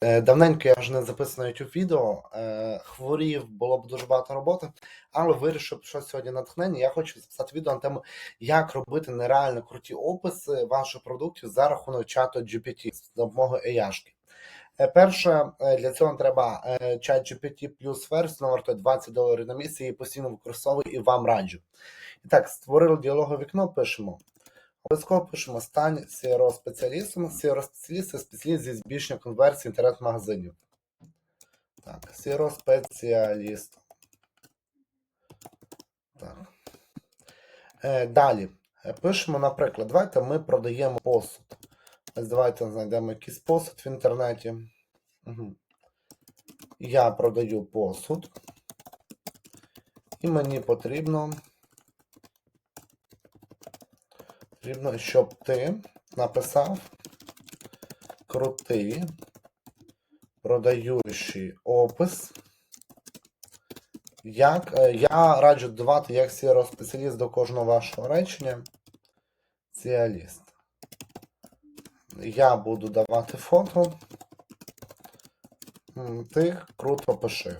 Е, Давненько я вже не записав на YouTube відео. Е, Хворів, було б дуже багато роботи, але вирішив, що сьогодні натхнення. Я хочу записати відео на тему, як робити нереально круті описи ваших продуктів за рахунок чату GPT з допомогою AI. Е, Перше, для цього треба чат GPT плюс версію, вартує 20 доларів на місяць, її постійно використовую і вам раджу. І так, створили діалогове вікно, пишемо. Обов'язково пишемо стань CRO спеціалістом. CRO спеціаліст це спеціаліст зі збільшення конверсії інтернет-магазинів. Так, CRO спеціаліст. Так. Е, далі. Е, Пишемо, наприклад, давайте ми продаємо посуд. Давайте знайдемо якийсь посуд в інтернеті. Угу. Я продаю посуд. І мені потрібно. Потрібно, щоб ти написав крутий продаючий опис. Як, е, я раджу додавати як CRO спеціаліст до кожного вашого речення. Спеціаліст. Я буду давати фото. Ти круто пиши.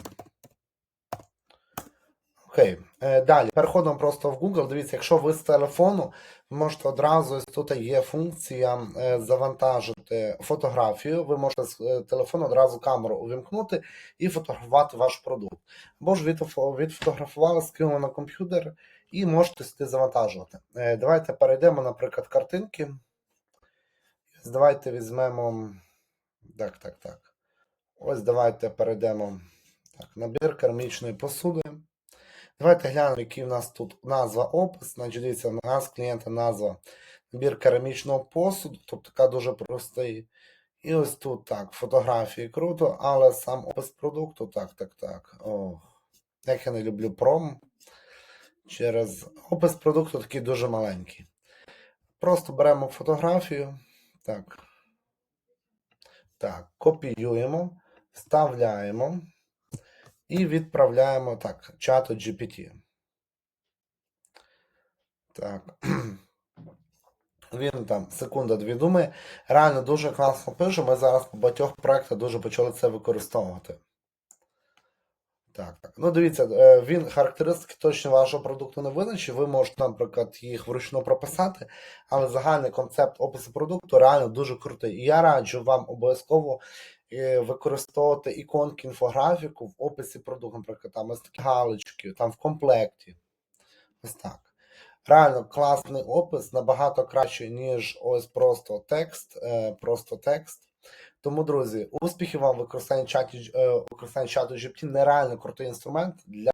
Окей, далі. Переходимо просто в Google. Дивіться, якщо ви з телефону, ви можете одразу, тут є функція е, завантажити фотографію. Ви можете з е, телефону одразу камеру увімкнути і фотографувати ваш продукт. Або ж відфотографували, скинули на комп'ютер і можете сюди завантажувати. Е, Давайте перейдемо, наприклад, картинки. Давайте візьмемо. Так, так, так. Ось давайте перейдемо. Так, набір керамічної посуди. Давайте глянемо, який в нас тут назва опис. Значить, дивіться, у нас клієнта назва набір керамічного посуду, тобто така дуже простий. І ось тут так, фотографії круто, але сам опис продукту, так, так, так. О, як я не люблю пром. Через опис продукту такий дуже маленький. Просто беремо фотографію. Так. Так, копіюємо, вставляємо і відправляємо так, чату GPT. Так. Він там секунда-дві думає. Реально дуже класно пише. Ми зараз по багатьох проєктах дуже почали це використовувати. Так, так. Ну, дивіться, е, він характеристики точно вашого продукту не визначить. Ви можете, наприклад, їх вручну прописати, але загальний концепт опису продукту реально дуже крутий. І я раджу вам обов'язково е, використовувати іконки, інфографіку в описі продукту, наприклад, там ось такі галочки, там в комплекті. Ось так. Реально класний опис, набагато краще, ніж ось просто текст, е, просто текст. Тому, друзі, успіхів вам використання чату, е, використанні чату GPT. Нереально крутий інструмент для